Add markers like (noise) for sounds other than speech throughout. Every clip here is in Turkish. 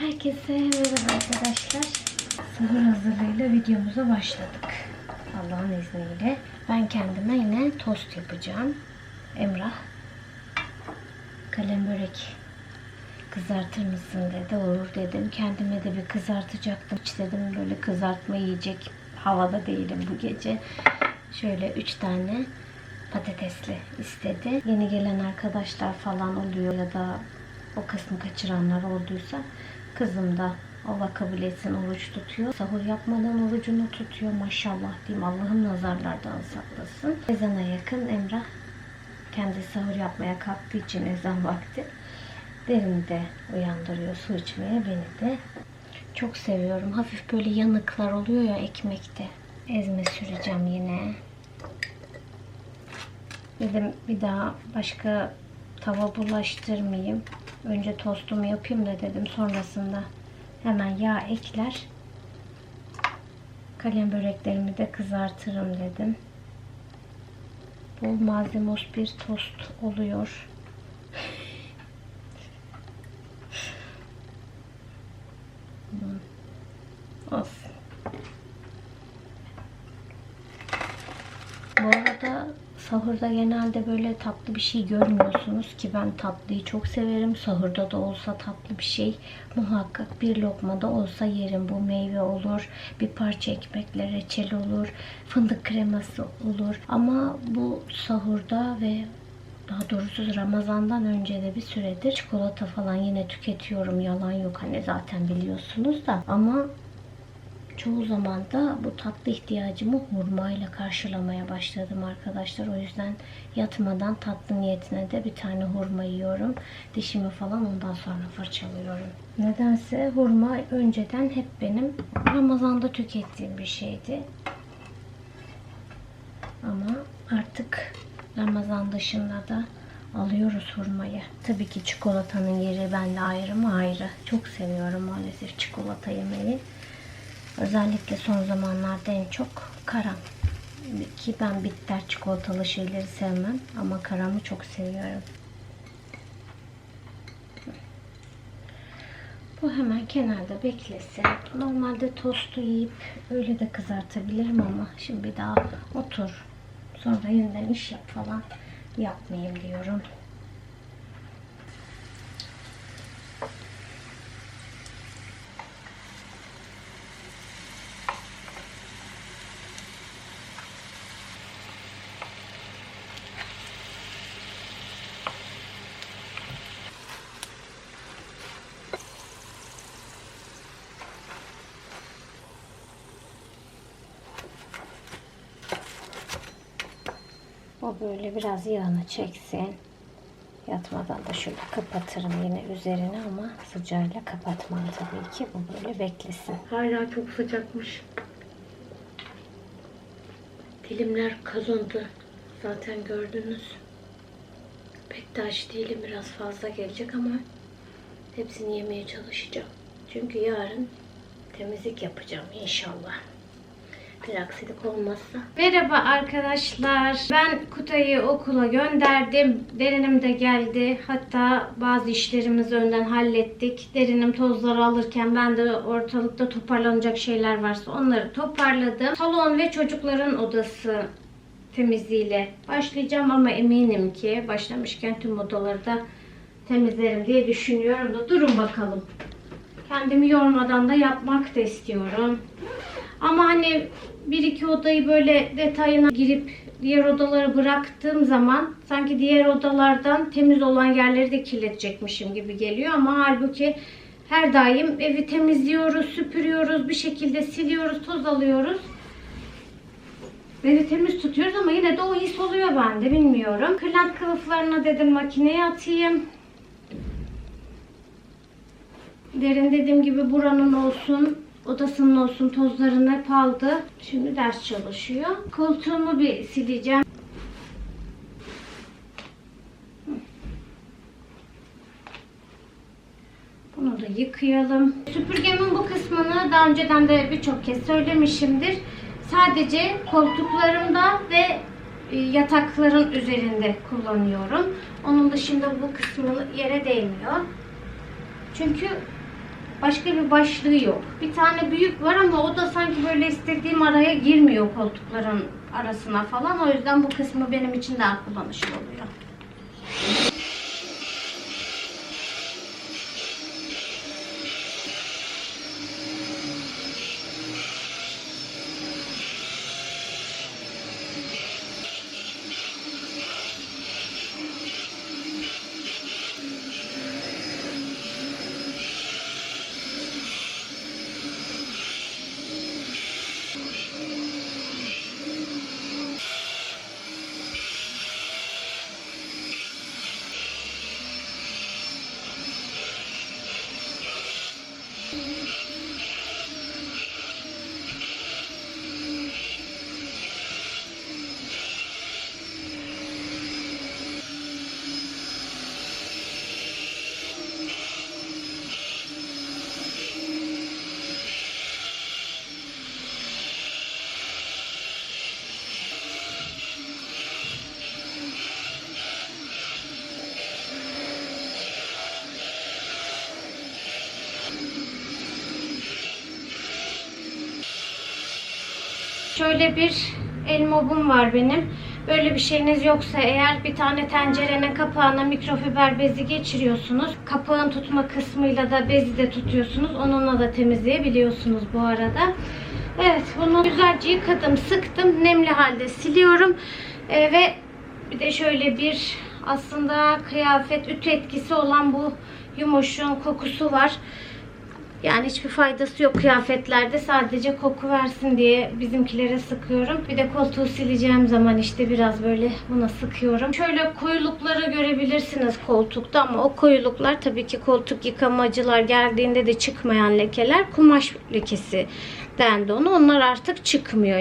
Herkese merhaba arkadaşlar. Sahur hazırlığıyla videomuza başladık. Allah'ın izniyle. Ben kendime yine tost yapacağım. Emrah kalem börek kızartır mısın dedi. Olur dedim. Kendime de bir kızartacaktım. Hiç dedim böyle kızartma yiyecek havada değilim bu gece. Şöyle üç tane patatesli istedi. Yeni gelen arkadaşlar falan oluyor ya da o kısmı kaçıranlar olduysa kızım da Allah kabul etsin oruç tutuyor. Sahur yapmadan orucunu tutuyor maşallah diyeyim. Allah'ım nazarlardan saklasın. Ezana yakın Emrah kendi sahur yapmaya kalktığı için ezan vakti derini de uyandırıyor su içmeye beni de. Çok seviyorum. Hafif böyle yanıklar oluyor ya ekmekte. Ezme süreceğim yine. Dedim bir daha başka tava bulaştırmayayım. Önce tostumu yapayım da dedim. Sonrasında hemen yağ ekler. Kalem böreklerimi de kızartırım dedim. Bol malzemos bir tost oluyor. Hmm. Olsun. Bu arada sahurda genelde böyle tatlı bir şey görmüyorsunuz ki ben tatlıyı çok severim. Sahurda da olsa tatlı bir şey muhakkak bir lokma da olsa yerim. Bu meyve olur, bir parça ekmekle reçel olur, fındık kreması olur. Ama bu sahurda ve daha doğrusu Ramazan'dan önce de bir süredir çikolata falan yine tüketiyorum. Yalan yok hani zaten biliyorsunuz da. Ama çoğu zaman da bu tatlı ihtiyacımı hurmayla karşılamaya başladım arkadaşlar. O yüzden yatmadan tatlı niyetine de bir tane hurma yiyorum. Dişimi falan ondan sonra fırçalıyorum. Nedense hurma önceden hep benim Ramazan'da tükettiğim bir şeydi. Ama artık Ramazan dışında da alıyoruz hurmayı. Tabii ki çikolatanın yeri bende ayrı mı ayrı. Çok seviyorum maalesef çikolata yemeyi. Özellikle son zamanlarda en çok karam. Ki ben bitter çikolatalı şeyleri sevmem ama karamı çok seviyorum. Bu hemen kenarda beklesin. Normalde tostu yiyip öyle de kızartabilirim ama şimdi bir daha otur. Sonra yeniden iş yap falan yapmayayım diyorum. O böyle biraz yağını çeksin. Yatmadan da şöyle kapatırım yine üzerine ama sıcağıyla kapatmam tabii ki. Bu böyle beklesin. Hala çok sıcakmış. Dilimler kazındı. Zaten gördünüz. Pek de aç değilim. Biraz fazla gelecek ama hepsini yemeye çalışacağım. Çünkü yarın temizlik yapacağım inşallah. Aksilik olmazsa. Merhaba arkadaşlar. Ben Kutay'ı okula gönderdim. Derinim de geldi. Hatta bazı işlerimizi önden hallettik. Derinim tozları alırken ben de ortalıkta toparlanacak şeyler varsa onları toparladım. Salon ve çocukların odası temizliğiyle başlayacağım ama eminim ki başlamışken tüm odaları da temizlerim diye düşünüyorum da durun bakalım. Kendimi yormadan da yapmak da istiyorum. Ama hani bir iki odayı böyle detayına girip diğer odaları bıraktığım zaman sanki diğer odalardan temiz olan yerleri de kirletecekmişim gibi geliyor ama halbuki her daim evi temizliyoruz, süpürüyoruz, bir şekilde siliyoruz, toz alıyoruz. Evi temiz tutuyoruz ama yine de o his oluyor bende bilmiyorum. Kırlent kılıflarını dedim makineye atayım. Derin dediğim gibi buranın olsun, odasının olsun tozlarını hep aldı. Şimdi ders çalışıyor. Koltuğumu bir sileceğim. Bunu da yıkayalım. Süpürgemin bu kısmını daha önceden de birçok kez söylemişimdir. Sadece koltuklarımda ve e, yatakların üzerinde kullanıyorum. Onun dışında bu kısmı yere değmiyor. Çünkü Başka bir başlığı yok. Bir tane büyük var ama o da sanki böyle istediğim araya girmiyor koltukların arasına falan. O yüzden bu kısmı benim için daha kullanışlı oluyor. Şöyle bir el mobum var benim. Böyle bir şeyiniz yoksa eğer bir tane tencerenin kapağına mikrofiber bezi geçiriyorsunuz. Kapağın tutma kısmıyla da bezi de tutuyorsunuz. Onunla da temizleyebiliyorsunuz bu arada. Evet bunu güzelce yıkadım, sıktım. Nemli halde siliyorum. Ee, ve bir de şöyle bir aslında kıyafet ütü etkisi olan bu yumuşun kokusu var. Yani hiçbir faydası yok kıyafetlerde. Sadece koku versin diye bizimkilere sıkıyorum. Bir de koltuğu sileceğim zaman işte biraz böyle buna sıkıyorum. Şöyle koyulukları görebilirsiniz koltukta ama o koyuluklar tabii ki koltuk yıkamacılar geldiğinde de çıkmayan lekeler. Kumaş lekesi dendi onu. Onlar artık çıkmıyor.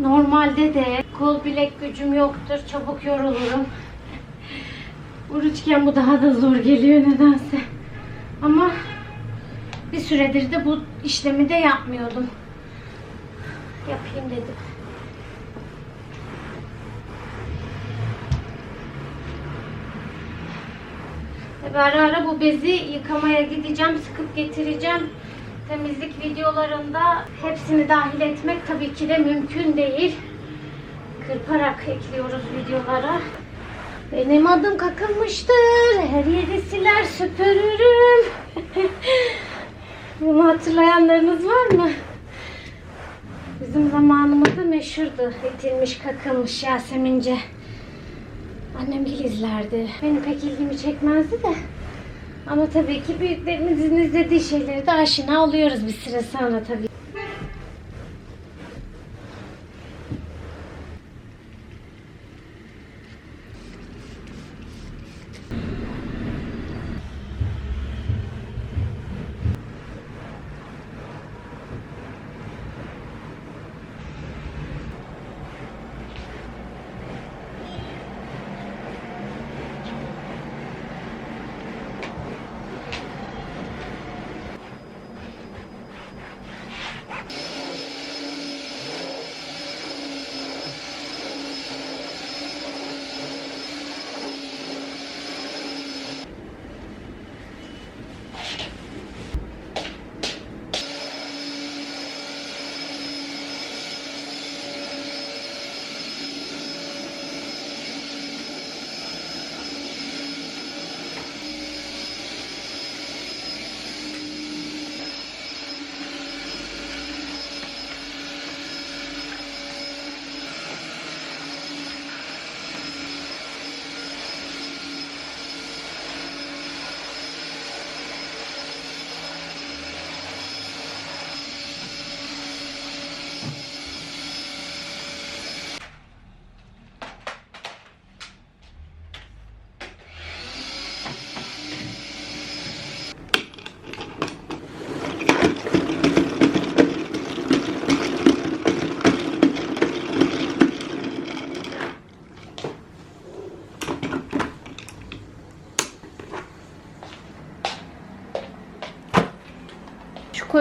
Normalde de kol bilek gücüm yoktur. Çabuk yorulurum. Oruçken bu daha da zor geliyor nedense. Ama bir süredir de bu işlemi de yapmıyordum. Yapayım dedim. Tabii ara ara bu bezi yıkamaya gideceğim, sıkıp getireceğim. Temizlik videolarında hepsini dahil etmek tabii ki de mümkün değil. Kırparak ekliyoruz videolara. Benim adım kakılmıştır. Her yeri siler süpürürüm. Bunu hatırlayanlarınız var mı? Bizim zamanımızda meşhurdu. Etilmiş kakılmış Yasemince. Annem gil izlerdi. Benim pek ilgimi çekmezdi de. Ama tabii ki büyüklerimizin izlediği şeyleri de aşina oluyoruz bir süre sonra tabii.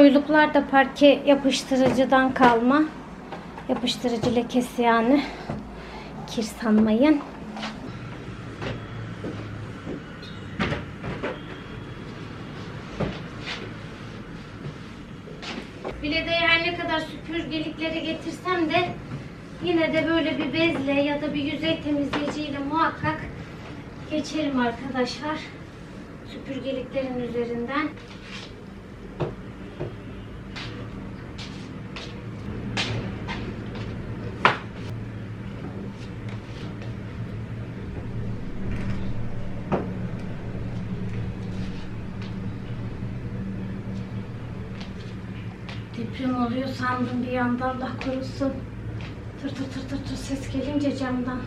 Koyuluklar da parke yapıştırıcıdan kalma. Yapıştırıcı lekesi yani. Kir sanmayın. Biledeyi her ne kadar süpürgeliklere getirsem de yine de böyle bir bezle ya da bir yüzey temizleyiciyle muhakkak geçerim arkadaşlar süpürgeliklerin üzerinden. Sandım bir anda Allah korusun. Tır tır tır tır tır ses gelince camdan.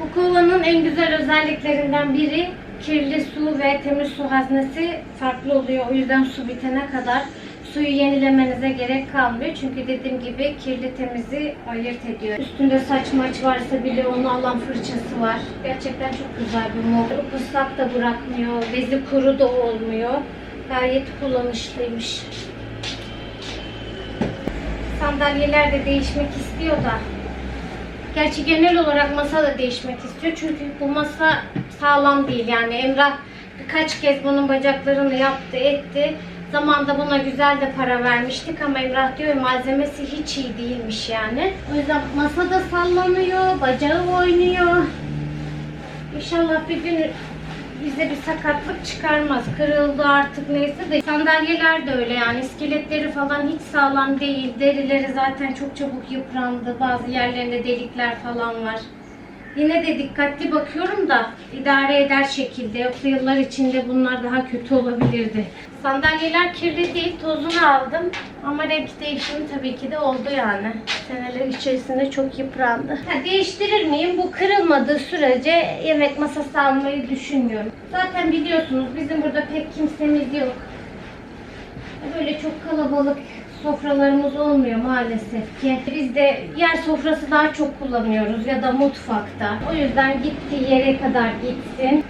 Bu kovanın en güzel özelliklerinden biri kirli su ve temiz su haznesi farklı oluyor. O yüzden su bitene kadar suyu yenilemenize gerek kalmıyor. Çünkü dediğim gibi kirli temizi ayırt ediyor. Üstünde saç maç varsa bile onu alan fırçası var. Gerçekten çok güzel bir mod. Islak da bırakmıyor. Bezi kuru da olmuyor. Gayet kullanışlıymış. Sandalyeler de değişmek istiyor da Gerçi genel olarak masa da değişmek istiyor. Çünkü bu masa sağlam değil. Yani Emrah birkaç kez bunun bacaklarını yaptı, etti. Zamanda buna güzel de para vermiştik ama Emrah diyor malzemesi hiç iyi değilmiş yani. O yüzden masa da sallanıyor, bacağı oynuyor. İnşallah bir gün bize bir sakatlık çıkarmaz. Kırıldı artık neyse de. Sandalyeler de öyle yani. iskeletleri falan hiç sağlam değil. Derileri zaten çok çabuk yıprandı. Bazı yerlerinde delikler falan var. Yine de dikkatli bakıyorum da idare eder şekilde. Yoksa yıllar içinde bunlar daha kötü olabilirdi. Sandalyeler kirli değil. Tozunu aldım. Ama renk değişimi tabii ki de oldu yani. Seneler içerisinde çok yıprandı. Ha, değiştirir miyim? Bu kırılmadığı sürece yemek masası almayı düşünmüyorum. Zaten biliyorsunuz bizim burada pek kimsemiz yok. Böyle çok kalabalık sofralarımız olmuyor maalesef ki. Biz de yer sofrası daha çok kullanıyoruz ya da mutfakta. O yüzden gittiği yere kadar gitsin.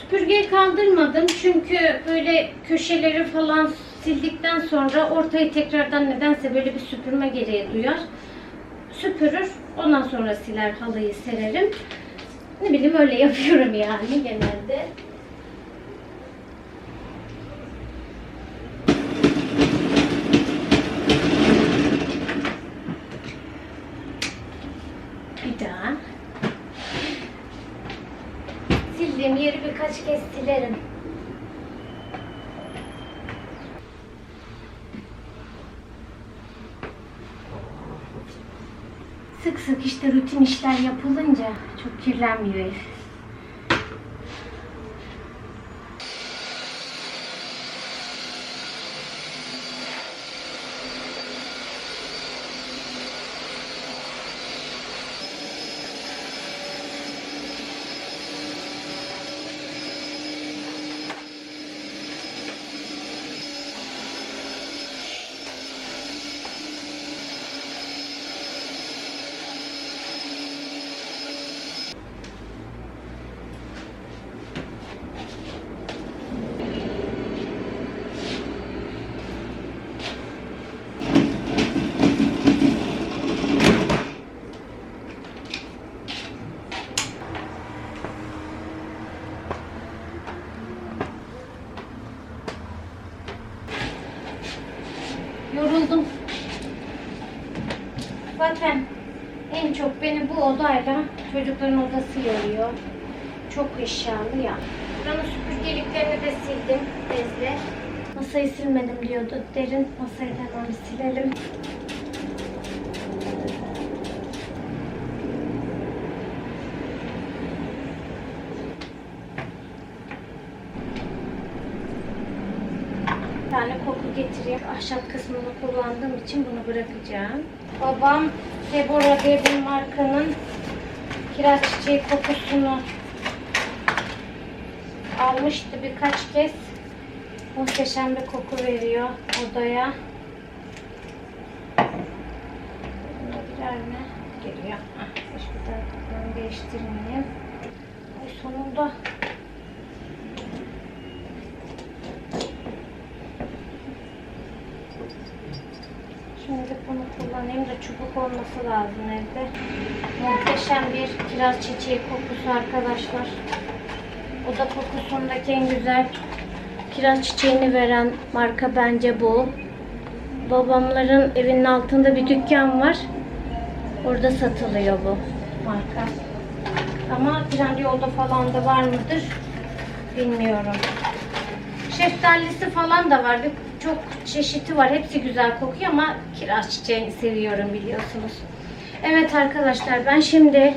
Süpürgeyi kaldırmadım çünkü böyle köşeleri falan sildikten sonra ortayı tekrardan nedense böyle bir süpürme gereği duyar. Süpürür, ondan sonra siler halıyı sererim. Ne bileyim öyle yapıyorum yani genelde. Bir daha. Sildiğim yeri birkaç kez silerim. Sık sık işte rutin işler yapılınca çok kirlenmiyor ev. Yoruldum. Zaten en çok beni bu odayla çocukların odası yoruyor. Çok eşyalı ya. Buranın süpürgeliklerini de sildim bezle. Masayı silmedim diyordu derin. Masayı hemen bir silelim. tane koku getireyim. Ahşap kısmını kullandığım için bunu bırakacağım. Babam Deborah diye bir markanın kiraz çiçeği kokusunu almıştı birkaç kez. Muhteşem bir koku veriyor odaya. Buna girer mi? Geliyor. Ah, Hiçbir tane kapağını değiştirmeyeyim. Ay sonunda Şimdi bunu kullanayım da çubuk olması lazım evde. Muhteşem bir kiraz çiçeği kokusu arkadaşlar. O da kokusundaki en güzel kiraz çiçeğini veren marka bence bu. Babamların evinin altında bir dükkan var. Orada satılıyor bu marka. Ama Trendyol'da falan da var mıdır bilmiyorum. Şeftalisi falan da var. Bir- Çok çeşidi var. Hepsi güzel kokuyor ama kiraz çiçeğini seviyorum biliyorsunuz. Evet arkadaşlar ben şimdi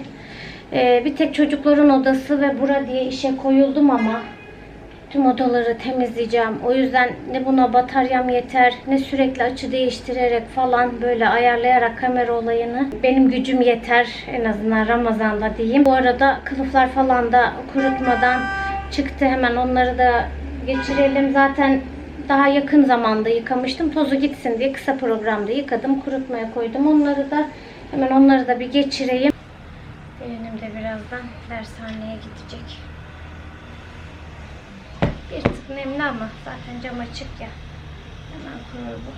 e, bir tek çocukların odası ve bura diye işe koyuldum ama tüm odaları temizleyeceğim. O yüzden ne buna bataryam yeter ne sürekli açı değiştirerek falan böyle ayarlayarak kamera olayını benim gücüm yeter en azından Ramazan'da diyeyim. Bu arada kılıflar falan da kurutmadan çıktı hemen onları da geçirelim. Zaten daha yakın zamanda yıkamıştım. Tozu gitsin diye kısa programda yıkadım. Kurutmaya koydum. Onları da hemen onları da bir geçireyim. Benim de birazdan dershaneye gidecek. Bir tık nemli ama zaten cam açık ya. Hemen kurur bu.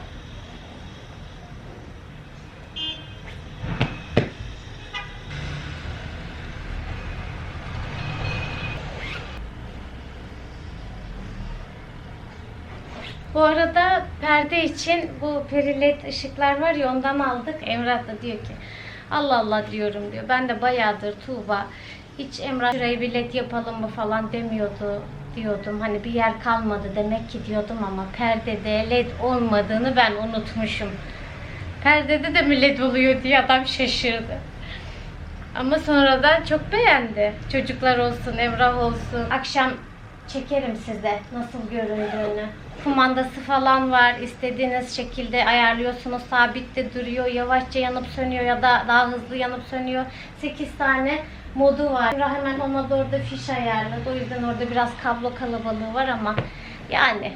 Bu arada perde için bu periled ışıklar var ya ondan aldık. Emrah da diyor ki Allah Allah diyorum diyor. Ben de bayağıdır Tuğba hiç Emrah şurayı bir led yapalım mı falan demiyordu diyordum. Hani bir yer kalmadı demek ki diyordum ama perdede led olmadığını ben unutmuşum. Perdede de mi led oluyor diye adam şaşırdı. Ama sonradan çok beğendi. Çocuklar olsun, Emrah olsun. Akşam çekerim size nasıl göründüğünü. Kumandası falan var. İstediğiniz şekilde ayarlıyorsunuz. Sabitte duruyor. Yavaşça yanıp sönüyor ya da daha hızlı yanıp sönüyor. 8 tane modu var. Hemen ona doğru da fiş ayarladı. O yüzden orada biraz kablo kalabalığı var ama yani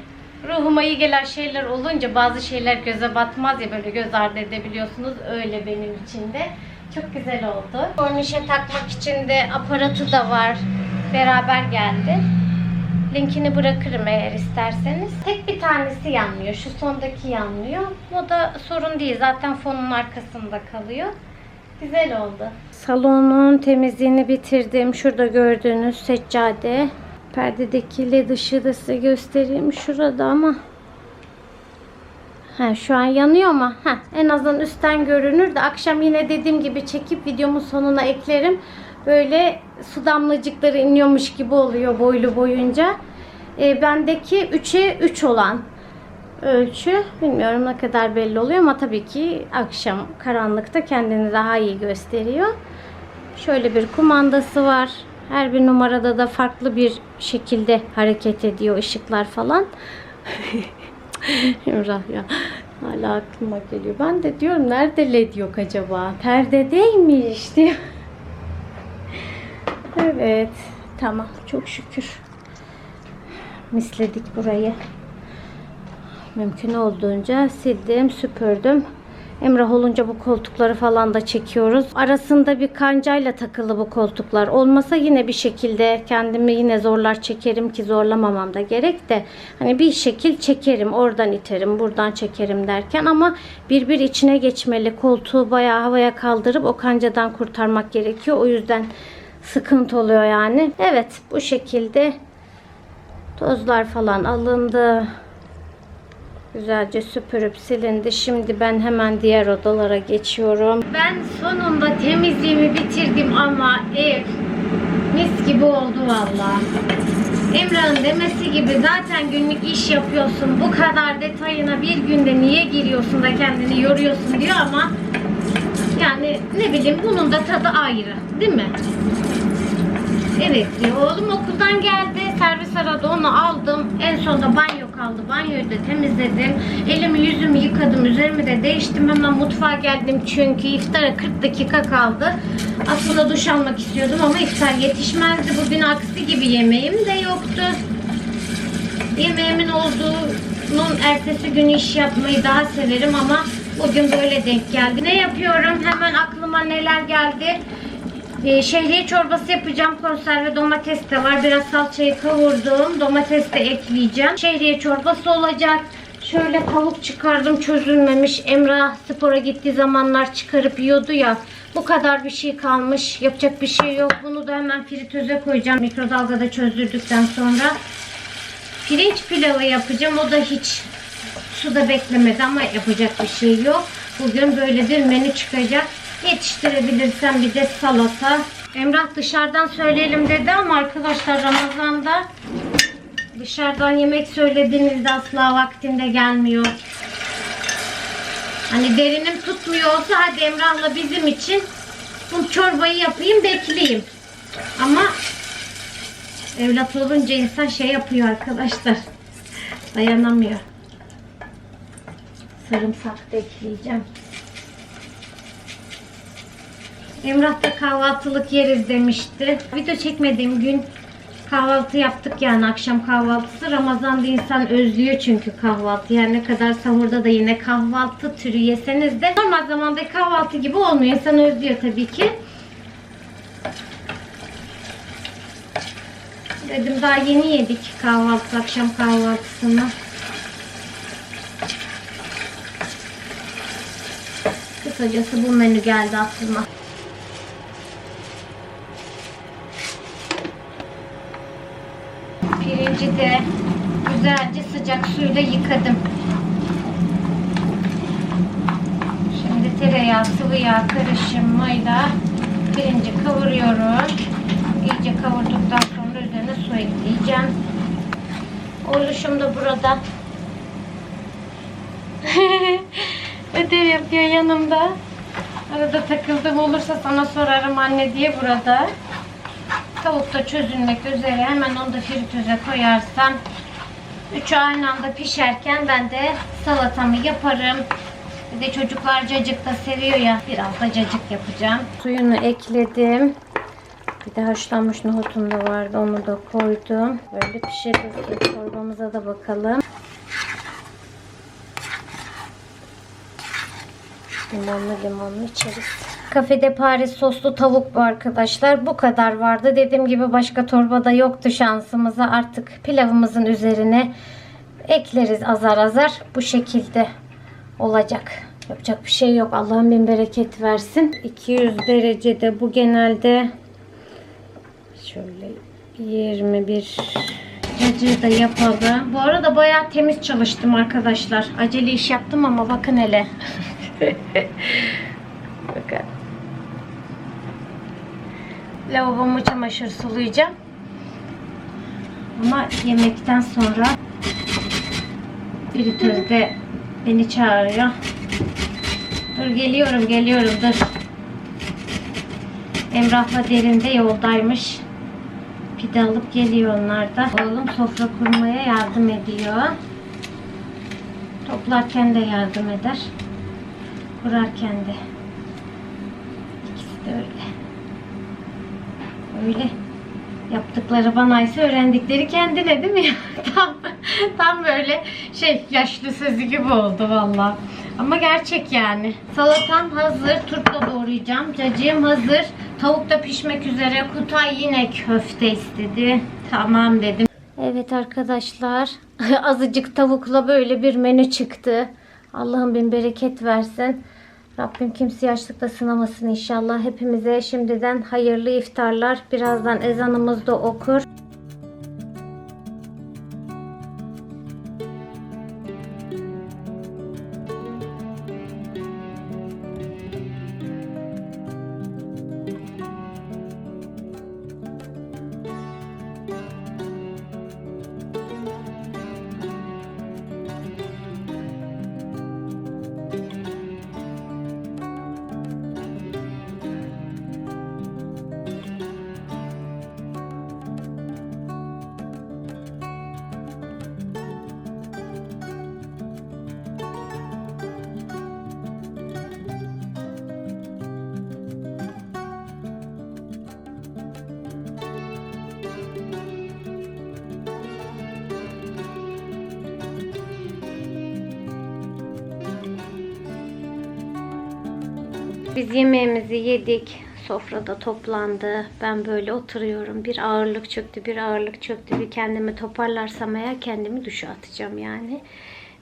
ruhuma iyi gelen şeyler olunca bazı şeyler göze batmaz ya böyle göz ardı edebiliyorsunuz. Öyle benim için de. Çok güzel oldu. Kornişe takmak için de aparatı da var. Beraber geldi. Linkini bırakırım eğer isterseniz. Tek bir tanesi yanmıyor. Şu sondaki yanmıyor. O da sorun değil. Zaten fonun arkasında kalıyor. Güzel oldu. Salonun temizliğini bitirdim. Şurada gördüğünüz seccade. Perdedeki led ışığı da size göstereyim. Şurada ama Ha, şu an yanıyor ama ha, en azından üstten görünür de akşam yine dediğim gibi çekip videomun sonuna eklerim. Böyle su damlacıkları iniyormuş gibi oluyor boylu boyunca. E, bendeki 3'e 3 olan ölçü bilmiyorum ne kadar belli oluyor ama tabii ki akşam karanlıkta kendini daha iyi gösteriyor. Şöyle bir kumandası var. Her bir numarada da farklı bir şekilde hareket ediyor ışıklar falan. (laughs) Emrah ya hala aklıma geliyor. Ben de diyorum nerede led yok acaba? Perdedeymiş diyor. Evet. Tamam. Çok şükür. Misledik burayı. Mümkün olduğunca sildim, süpürdüm. Emrah olunca bu koltukları falan da çekiyoruz. Arasında bir kancayla takılı bu koltuklar. Olmasa yine bir şekilde kendimi yine zorlar çekerim ki zorlamamam da gerek de. Hani bir şekil çekerim. Oradan iterim, buradan çekerim derken ama birbir içine geçmeli. Koltuğu bayağı havaya kaldırıp o kancadan kurtarmak gerekiyor. O yüzden sıkıntı oluyor yani. Evet bu şekilde tozlar falan alındı. Güzelce süpürüp silindi. Şimdi ben hemen diğer odalara geçiyorum. Ben sonunda temizliğimi bitirdim ama ev mis gibi oldu valla. Emrah'ın demesi gibi zaten günlük iş yapıyorsun. Bu kadar detayına bir günde niye giriyorsun da kendini yoruyorsun diyor ama yani ne bileyim bunun da tadı ayrı. Değil mi? Evet. Oğlum okuldan geldi. servis aradı onu aldım. En sonunda banyo kaldı. Banyoyu da temizledim. Elimi yüzümü yıkadım. Üzerimi de değiştim. Hemen mutfağa geldim çünkü iftara 40 dakika kaldı. Aslında duş almak istiyordum ama iftar yetişmezdi. Bugün aksi gibi yemeğim de yoktu. Yemeğimin olduğunun ertesi günü iş yapmayı daha severim ama bugün böyle denk geldi. Ne yapıyorum? Hemen aklıma neler geldi? Ee, şehriye çorbası yapacağım. Konserve domates de var. Biraz salçayı kavurdum. Domates de ekleyeceğim. Şehriye çorbası olacak. Şöyle tavuk çıkardım çözülmemiş. Emrah spora gittiği zamanlar çıkarıp yiyordu ya. Bu kadar bir şey kalmış. Yapacak bir şey yok. Bunu da hemen fritöze koyacağım. Mikrodalgada çözdürdükten sonra. Pirinç pilavı yapacağım. O da hiç suda beklemedi ama yapacak bir şey yok. Bugün böyle bir menü çıkacak. Yetiştirebilirsem bir de salata. Emrah dışarıdan söyleyelim dedi ama arkadaşlar Ramazan'da dışarıdan yemek söylediğinizde asla vaktinde gelmiyor. Hani derinim tutmuyor olsa hadi Emrah'la bizim için bu çorbayı yapayım bekleyeyim. Ama evlat olunca insan şey yapıyor arkadaşlar. Dayanamıyor. Sarımsak da ekleyeceğim. Emrah da kahvaltılık yeriz demişti. Video çekmediğim gün kahvaltı yaptık yani akşam kahvaltısı. Ramazan'da insan özlüyor çünkü kahvaltı. Yani ne kadar sahurda da yine kahvaltı türü yeseniz de normal zamanda kahvaltı gibi olmuyor. İnsan özlüyor tabii ki. Dedim daha yeni yedik kahvaltı, akşam kahvaltısını. Kısacası bu menü geldi aklıma. Pirinci de güzelce sıcak suyla yıkadım. Şimdi tereyağı, sıvı yağ karışımıyla pirinci kavuruyorum. İyice kavurduktan sonra üzerine su ekleyeceğim. Oğluşum da burada. (laughs) Ödev yapıyor yanımda. Arada takıldığım olursa sana sorarım anne diye burada. Tavuk da çözülmek üzere. Hemen onu da fritöze koyarsam üçü aynı anda pişerken ben de salatamı yaparım. Bir de çocuklar cacık da seviyor ya. Biraz da cacık yapacağım. Suyunu ekledim. Bir de haşlanmış nohutum da vardı. Onu da koydum. Böyle pişirdik. Çorbamıza da bakalım. Limonlu limonlu içeriz. Kafede Paris soslu tavuk bu arkadaşlar. Bu kadar vardı. Dediğim gibi başka torbada yoktu şansımıza. Artık pilavımızın üzerine ekleriz azar azar. Bu şekilde olacak. Yapacak bir şey yok. Allah'ın bin bereket versin. 200 derecede bu genelde şöyle 21 Cacığı da yapalım. Bu arada bayağı temiz çalıştım arkadaşlar. Acele iş yaptım ama bakın hele. (laughs) bakın. Lavabomu çamaşır sulayacağım. Ama yemekten sonra fritözde beni çağırıyor. Dur geliyorum geliyorum dur. Emrah'la derinde yoldaymış. Pide alıp geliyor onlar da. Oğlum sofra kurmaya yardım ediyor. Toplarken de yardım eder. Kurarken de. İkisi de öyle. Öyle. Yaptıkları bana ise öğrendikleri kendine değil mi? (laughs) tam, tam böyle şey yaşlı sözü gibi oldu valla. Ama gerçek yani. Salatam hazır. Turp da doğrayacağım. Cacığım hazır. Tavuk da pişmek üzere. Kutay yine köfte istedi. Tamam dedim. Evet arkadaşlar. (laughs) Azıcık tavukla böyle bir menü çıktı. Allah'ım bin bereket versin. Rabbim kimseyi açlıkla sınamasın inşallah. Hepimize şimdiden hayırlı iftarlar. Birazdan ezanımız da okur. Biz yemeğimizi yedik. Sofrada toplandı. Ben böyle oturuyorum. Bir ağırlık çöktü, bir ağırlık çöktü. Bir kendimi toparlarsam eğer kendimi duşa atacağım yani.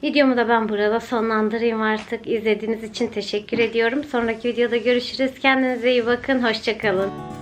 Videomu da ben burada sonlandırayım artık. İzlediğiniz için teşekkür ediyorum. Sonraki videoda görüşürüz. Kendinize iyi bakın. Hoşçakalın.